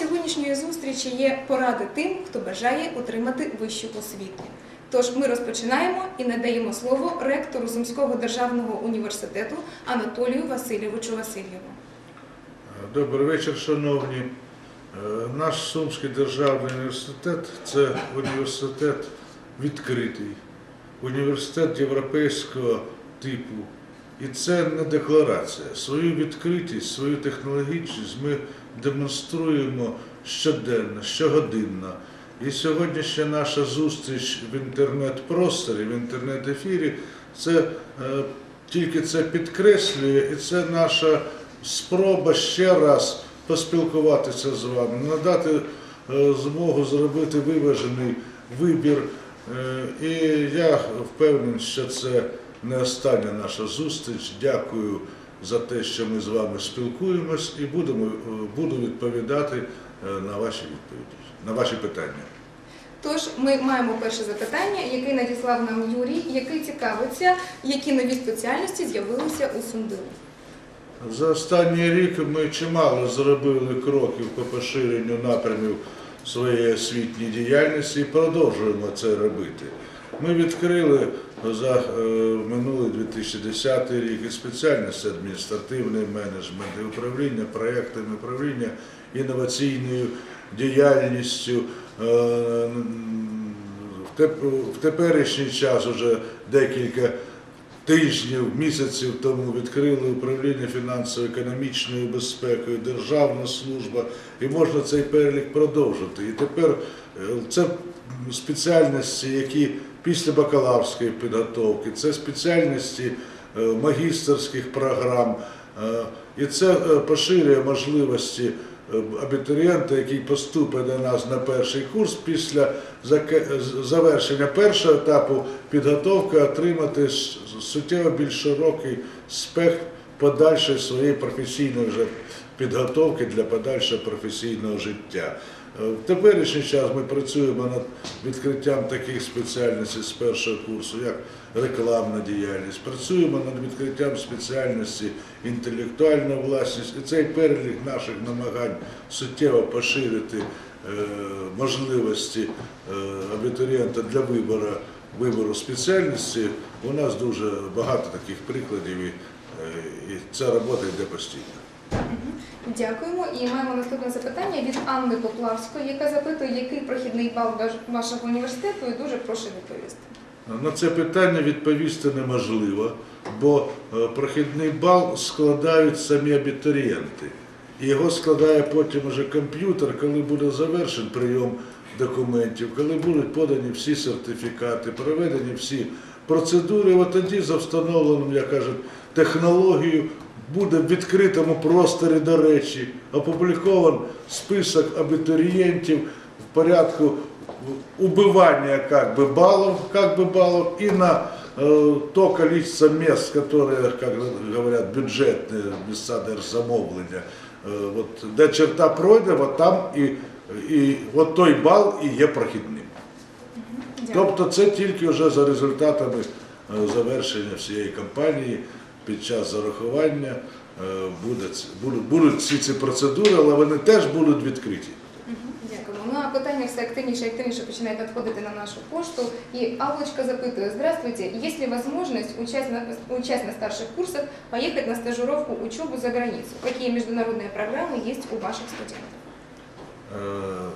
сьогоднішньої зустрічі є поради тим, хто бажає отримати вищу освіту. Тож ми розпочинаємо і надаємо слово ректору Сумського державного університету Анатолію Васильовичу Васильєву. Добрий вечір, шановні. Е, Наш Сумський державний університет це університет відкритий, університет європейського типу. І це не декларація. Свою відкритість, свою технологічність ми демонструємо щоденно, щогодинно. І сьогоднішня наша зустріч в інтернет-просторі, в інтернет-ефірі, це е, тільки це підкреслює, і це наша спроба ще раз поспілкуватися з вами, надати е, змогу зробити виважений вибір. Е, І я впевнений, що це не остання наша зустріч. Дякую за те, що ми з вами спілкуємось, і будемо, е, буду відповідати е, на ваші відповіді, на ваші питання. Тож ми маємо перше запитання, яке надіслав нам Юрій, який цікавиться, які нові спеціальності з'явилися у Сундилу. За останній рік ми чимало зробили кроків по поширенню напрямів своєї освітньої діяльності і продовжуємо це робити. Ми відкрили за е, минулий 2010 рік і спеціальність адміністративний менеджмент, і управління проєктами, управління інноваційною діяльністю. Е, в теперішній час уже декілька тижнів, місяців тому відкрили управління фінансово-економічною безпекою, Державна служба, і можна цей перелік продовжити. І тепер е, це спеціальності, які після бакалаврської підготовки, це спеціальності е, магістерських програм, е, і це е, поширює можливості абітурієнта, який поступить до нас на перший курс. Після завершення першого етапу підготовки отримати суттєво більш широкий спектр подальшої своєї професійної підготовки для подальшого професійного життя. Е, В теперішній час ми працюємо над відкриттям таких спеціальностей з першого курсу, як рекламна діяльність. Працюємо над відкриттям спеціальності інтелектуальна власність. І цей перелік наших намагань суттєво поширити е, можливості е, абітурієнта для вибору, вибору спеціальності. У нас дуже багато таких прикладів, і ця робота йде постійно. Дякуємо. І маємо наступне запитання від Анни Поплавської, яка запитує, який прохідний бал вашого університету, і дуже прошу відповісти. На це питання відповісти неможливо, бо е, прохідний бал складають самі абітурієнти. Його складає потім уже комп'ютер, коли буде завершен прийом документів, коли будуть подані всі сертифікати, проведені всі процедури. От тоді за встановленим, як кажуть, технологією буде в відкритому просторі, до речі, опублікован список абітурієнтів в порядку убывания как бы баллов, как бы баллов и на э, то количество мест, которые, как говорят, бюджетные места держзамовлення. Э, вот, де черта пройде, от там і, і от той бал і є прохідним. Дякую. Тобто це тільки вже за результатами е, завершення всієї кампанії під час зарахування е, буде, ц- будуть, будуть всі ці процедури, але вони теж будуть відкриті. Мгм, Дякуємо. Ну а питання все активніше і активніше починає надходити на нашу пошту. І Аллочка запитує: Здравствуйте, есть ли возможность, участь на, участь на старших курсах, поехать на стажировку, учебу за границу? Какие международные программы есть у ваших студентов? Э,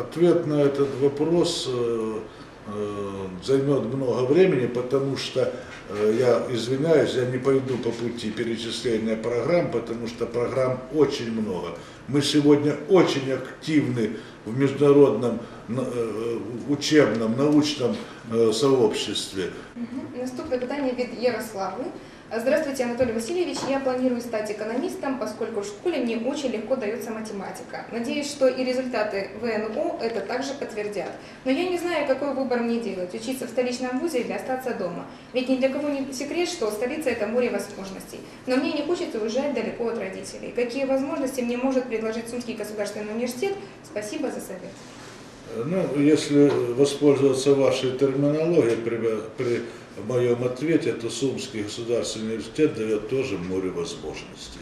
Ответ на этот вопрос э, э, займет много времени, потому что, э, я извиняюсь, я не пойду по пути перечисления программ, потому что программ очень много. Мы сегодня очень активны в международном на- э, учебном, научном э, сообществе. Мгм. Наступное питание від Ярославы. Здравствуйте, Анатолий Васильевич. Я планирую стать экономистом, поскольку в школе мне очень легко дается математика. Надеюсь, что и результаты ВНО это также подтвердят. Но я не знаю, какой выбор мне делать. Учиться в столичном вузе или остаться дома. Ведь ни для кого не секрет, что столица это море возможностей. Но мне не хочется уезжать далеко от родителей. Какие возможности мне может предложить Сумский государственный университет? Спасибо за совет. Ну, если воспользоваться вашей терминологией при, при моем ответе, то Сумский государственный университет дает тоже море возможностей.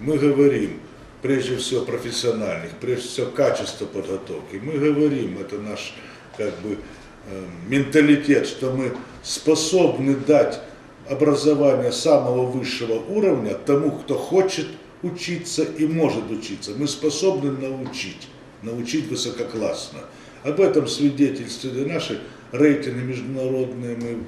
Мы говорим, прежде всего профессиональных, прежде всего качество подготовки. Мы говорим, это наш как бы э, менталитет, что мы способны дать образование самого высшего уровня тому, кто хочет учиться и может учиться. Мы способны научить, научить высококлассно. Об этом свидетельствуют и наши рейтинги международные. Мы,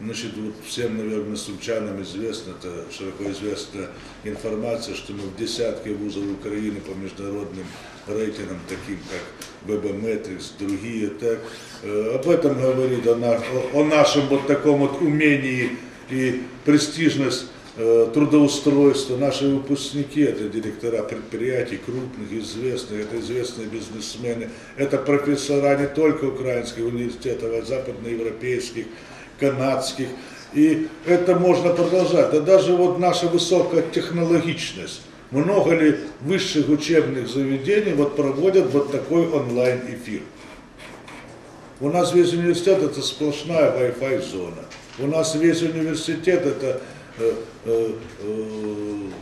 значит, вот всем, наверное, сумчанам известно, это широко известная информация, что мы в десятке вузов Украины по международным рейтингам, таким как ВБ-Метрикс, другие, так, э, об этом говорит, о, о- нашем вот таком вот умении и престижность трудоустройства. Наши выпускники, это директора предприятий крупных, известных, это известные бизнесмены, это профессора не только украинских университетов, а западноевропейских, канадских. И это можно продолжать. Да даже вот наша высокая технологичность. Много ли высших учебных заведений вот проводят вот такой онлайн-эфир? У нас весь университет это сплошная Wi-Fi зона. У нас весь университет это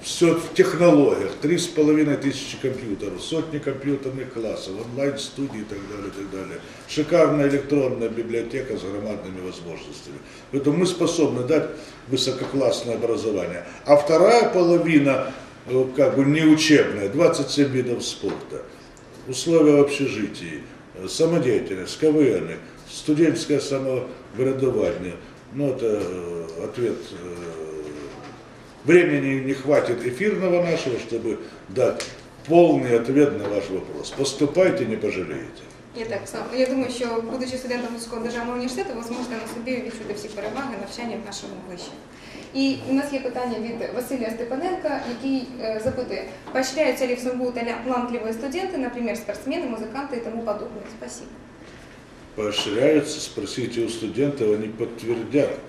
все в технологиях. Три с половиной тысячи компьютеров, сотни компьютерных классов, онлайн-студии и так далее, и так далее. Шикарная электронная библиотека с громадными возможностями. Поэтому мы способны дать высококлассное образование. А вторая половина, э, как бы неучебная, 27 видов спорта, условия в общежитии, э, самодеятельность, КВН, студенческое самовырадование. Ну, это э, ответ. э, Времени не хватит эфирного нашего, чтобы дать полный ответ на ваш вопрос. Поступайте, не пожалеете. Я так сам. Я думаю, що будучи студентом Луцького державного університету, ви зможете на собі відчути всі переваги навчання в нашому виші. І у нас є питання від Василія Степаненка, який е, запитує, поощряются ли в СМБУ талантливые студенты, например, спортсмены, музыканты и тому подобное? Спасибо. Поощряются, спросите у студентов, они подтвердят.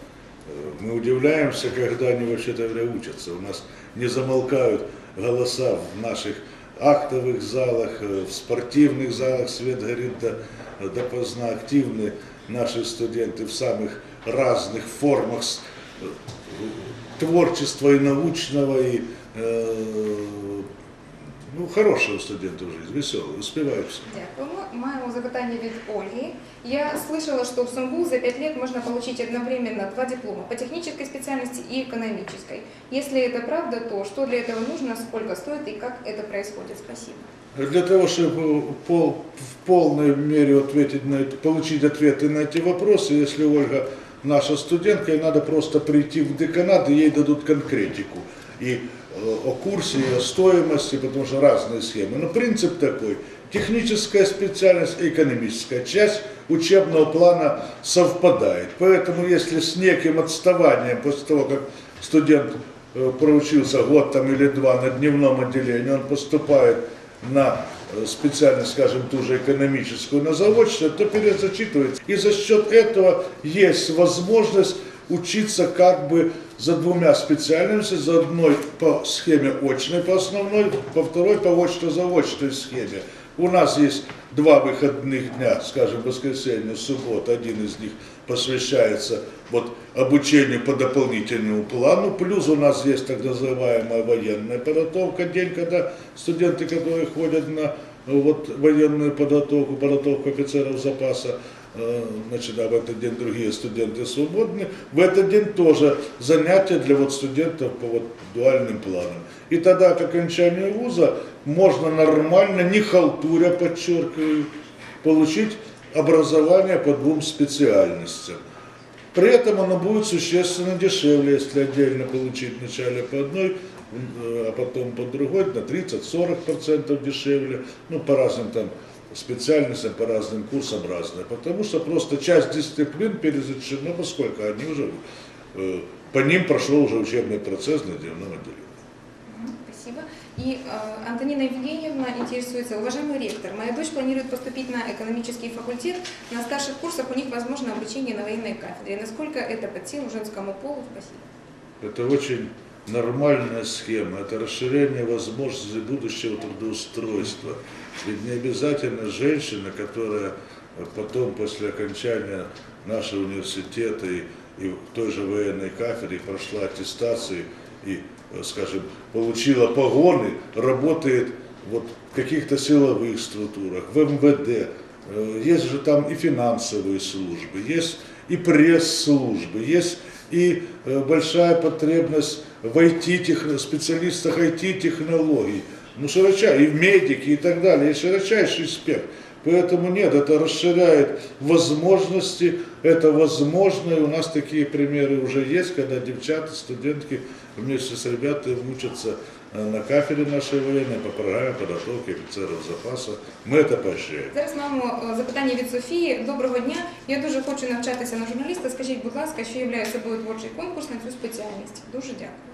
Э, Мы удивляемся, когда они вообще-то говоря, учатся. У нас не замолкают голоса в наших актовых залах, э, в спортивных залах, свет горит до, допоздна, активны наши студенты в самых разных формах с- э, творчества и научного, и э, ну, хорошего студента жизнь, веселый, успевают все. Дякуємо. Маємо запитання від Ольги. Я слышала, что в СМБУ за 5 лет можно получить одновременно два диплома по технической специальности и экономической. Если это правда, то что для этого нужно, сколько стоит и как это происходит? Спасибо. Для того, чтобы пол- в полной мере ответить на это, получить ответы на эти вопросы, если Ольга наша студентка, ей надо просто прийти в деканат, и ей дадут конкретику. И э, о курсе, и о стоимости, потому что разные схемы. Но принцип такой. Техническая специальность и экономическая часть учебного плана совпадает. Поэтому если с неким отставанием после того, как студент э, проучился год там или два на дневном отделении, он поступает на э, специальность, скажем, ту же экономическую, на заочное, то перезачитывается. И за счет этого есть возможность учиться как бы за двумя специальностями, за одной по схеме очной, по основной, по второй по очно-заочной схеме. У нас есть два выходных дня, скажем, воскресенье, суббота, один из них посвящается вот обучению по дополнительному плану, плюс у нас есть так называемая военная подготовка, день, когда студенты, которые ходят на вот, военную подготовку, подготовку офицеров запаса, значит, а в этот день другие студенты свободны. В этот день тоже занятия для вот студентов по вот дуальным планам. И тогда к окончанию вуза можно нормально, не халтуря, подчеркиваю, получить образование по двум специальностям. При этом оно будет существенно дешевле, если отдельно получить вначале по одной, э, а потом по другой, на 30-40% дешевле, ну, по разным там специальностям, по разным курсам разное. Потому что просто часть дисциплин перезачтена, поскольку они уже, э, по ним прошел уже учебный процесс на дневном отделении. Спасибо. И э, Антонина Евгеньевна интересуется, уважаемый ректор, моя дочь планирует поступить на экономический факультет. На старших курсах у них возможно обучение на военной кафедре. Насколько это под силу женскому полу? Спасибо. Это очень нормальная схема, это расширение возможностей будущего трудоустройства. Ведь не обязательно женщина, которая потом после окончания нашего университета и, и в той же военной кафедре прошла аттестацию и, скажем, получила погоны, работает вот, в каких-то силовых структурах, в МВД. Э, Есть же там и финансовые службы, есть и пресс-службы, есть и э, большая потребность в IT, специалистах IT-технологий, ну, широчайший, и в медике и так далее, есть широчайший спектр. Поэтому нет, это расширяет возможности, это возможно, и у нас такие примеры уже есть, когда девчата, студентки вместе с ребятами учатся на кафедре нашей военной по программе подготовки офицеров запаса. Мы это поощряем. Зараз маємо е, запитання від Софії. Доброго дня. Я дуже хочу навчатися на журналіста. Скажіть, будь ласка, що є собою творчий конкурс на цю спеціальність? Дуже дякую.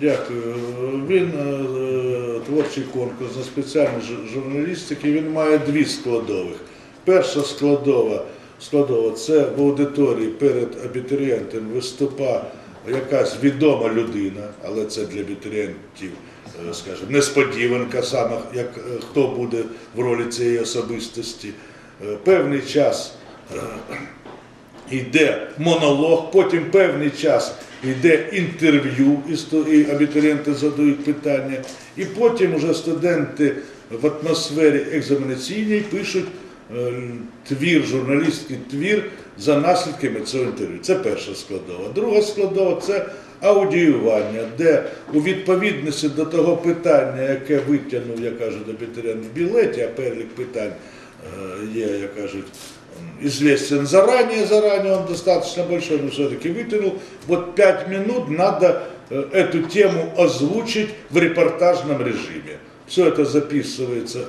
Дякую. Він е, творчий конкурс на спеціальність журналістики. Він має дві складових. Перша складова складова це в аудиторії перед абітурієнтом виступа якась відома людина, але це для абітурієнтів, е, скажімо, несподіванка саме, як е, хто буде в ролі цієї особистості. Е, Певний час йде монолог, потім певний час йде інтерв'ю, і абітурієнти задають питання, і потім вже студенти в атмосфері екзаменаційній пишуть твір, журналістський твір за наслідками цього інтерв'ю. Це перша складова. Друга складова це аудіювання, де у відповідності до того питання, яке витягнув, як кажуть, абітурієнт в білеті, а перелік питань е, є, як кажуть, м, известен заранее, заранее он достаточно большой, но все-таки вытянул. Вот пять минут надо э, эту тему озвучить в репортажном режиме. Все это записывается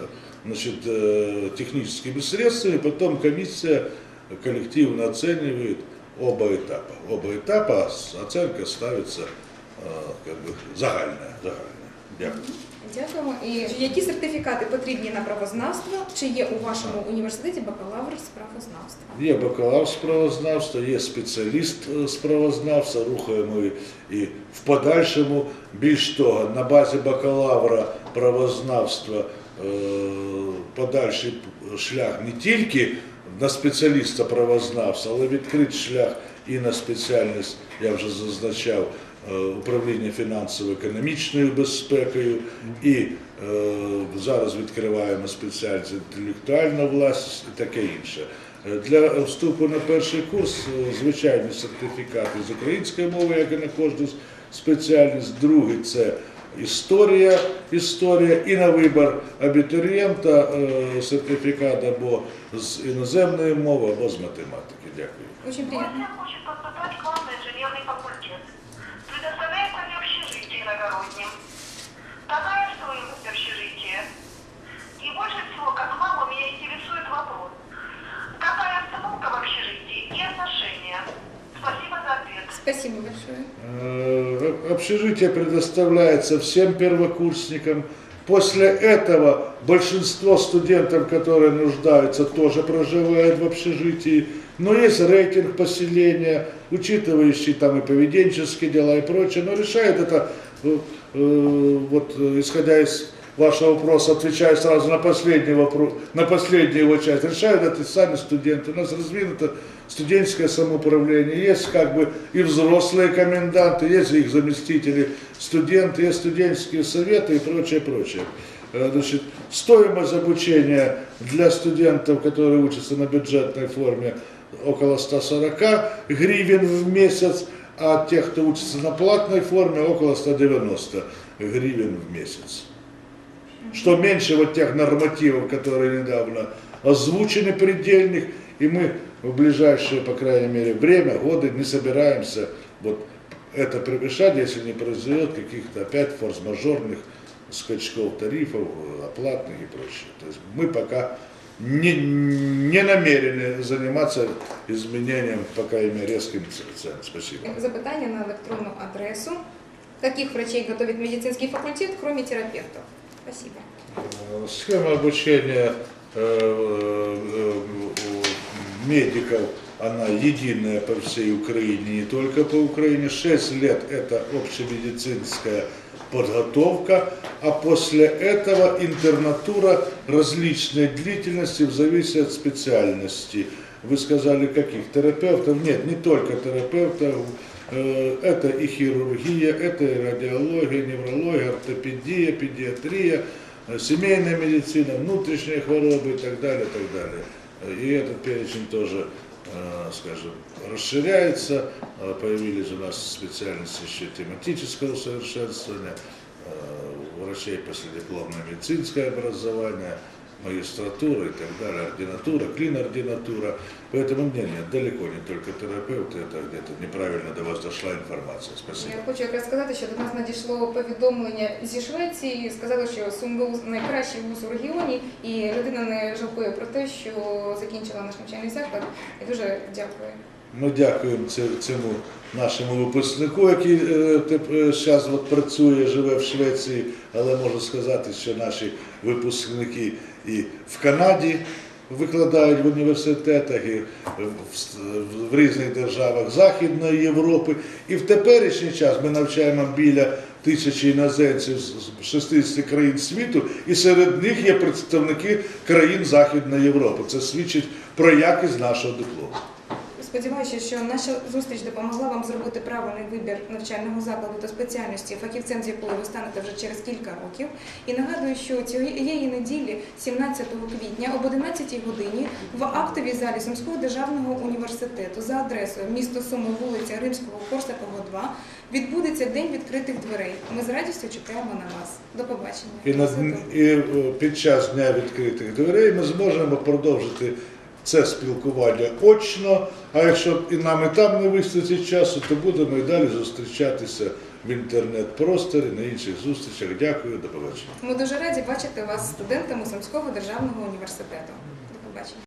значит, э, техническими средствами, потом комиссия коллективно оценивает оба этапа. Оба этапа с- оценка ставится э, как бы загальная. загальная. Дякую. Дякуємо. І які сертифікати потрібні на правознавство? Чи є у вашому університеті бакалавр з правознавства? Є бакалавр з правознавства, є спеціаліст е, з правознавства, рухаємо і, і в подальшому. Більш того, на базі бакалавра правознавства е, подальший шлях не тільки на спеціаліста правознавства, але відкрит шлях і на спеціальність, я вже зазначав, е, управління фінансово-економічною безпекою і е, зараз відкриваємо спеціальність інтелектуальна власність і таке інше. Е, Для вступу на перший курс е, звичайні сертифікати з української мови, як і на кожну спеціальність. Другий це історія, історія і на вибір абітурієнта е, сертифікат або з іноземної мови, або з математики. Дякую. Дуже приємно. Спасибо большое. Э, Общежитие предоставляется всем первокурсникам. После этого большинство студентов, которые нуждаются, тоже проживают в общежитии. Но есть рейтинг поселения, учитывающий там и поведенческие дела и прочее. Но решает это, э, э, вот исходя из вашего вопроса, отвечаю сразу на последний вопрос, на последнюю его часть. Решают это сами студенты. У нас развинуто студенческое самоуправление. Есть как бы и взрослые коменданты, есть их заместители студенты, есть студенческие советы и прочее, прочее. Э, Значит, стоимость обучения для студентов, которые учатся на бюджетной форме, около 140 гривен в месяц, а тех, кто учится на платной форме, около 190 гривен в месяц что меньше вот тех нормативов, которые недавно озвучены предельных, и мы в ближайшее, по крайней мере, время, годы не собираемся вот это превышать, если не произойдет каких-то опять форс-мажорных скачков тарифов, оплатных и прочее. То есть мы пока не, не намерены заниматься изменением, пока имя резким цен. Спасибо. Запитання на електронну адресу. Каких врачей готовит медицинский факультет, кроме терапевтов? Спасибо. Э, Схема обучения э, э, медиков, она единая по всей Украине, не только по Украине. 6 лет это общемедицинская подготовка, а после этого интернатура различной длительности в зависимости от специальности. Вы сказали, каких терапевтов? Нет, не только терапевтов. Э, Это и хирургия, это и радиология, неврология, ортопедия, педиатрия, э, семейная медицина, внутренние хворобы и так далее, так далее. И этот перечень тоже, э, скажем, расширяется. Э, Появились у нас специальности еще тематического усовершенствования, э, врачей последипломное медицинское образование, магистратура и так далее, ординатура, клин-ординатура. Поэтому мнение далеко не только терапевты, это где-то неправильно до вас дошла информация. Спасибо. Я хочу якраз сказати, що до нас надійшло повідомлення зі Швеції. Сказали, що СумВУ найкращий вуз у регіоні, і людина не жалкує про те, що закінчила наш навчальний заклад. І дуже дякую. Ми дякуємо ці- цьому нашому випускнику, який зараз от працює, живе в Швеції, але можу сказати, що наші випускники і в Канаді викладають в університетах, і в, різних державах Західної Європи. І в теперішній час ми навчаємо біля тисячі іноземців з 60 країн світу, і серед них є представники країн Західної Європи. Це свідчить про якість нашого диплому. Сподіваюся, що наша зустріч допомогла вам зробити правильний вибір навчального закладу та спеціальності, фахівцем з якої ви станете вже через кілька років. І нагадую, що цієї неділі, 17 квітня, об 11 годині, в актовій залі Сумського державного університету за адресою місто Суми, вулиця Римського Корсакова, 2, відбудеться День відкритих дверей. Ми з радістю чекаємо на вас. До побачення. І, на, і е, під час дня відкритих дверей ми зможемо продовжити це спілкування очно. А якщо і нам і там не вистачить часу, то будемо і далі зустрічатися в інтернет-просторі, на інших зустрічах. Дякую, до побачення. Ми дуже раді бачити вас студентами Сумського державного університету. До побачення.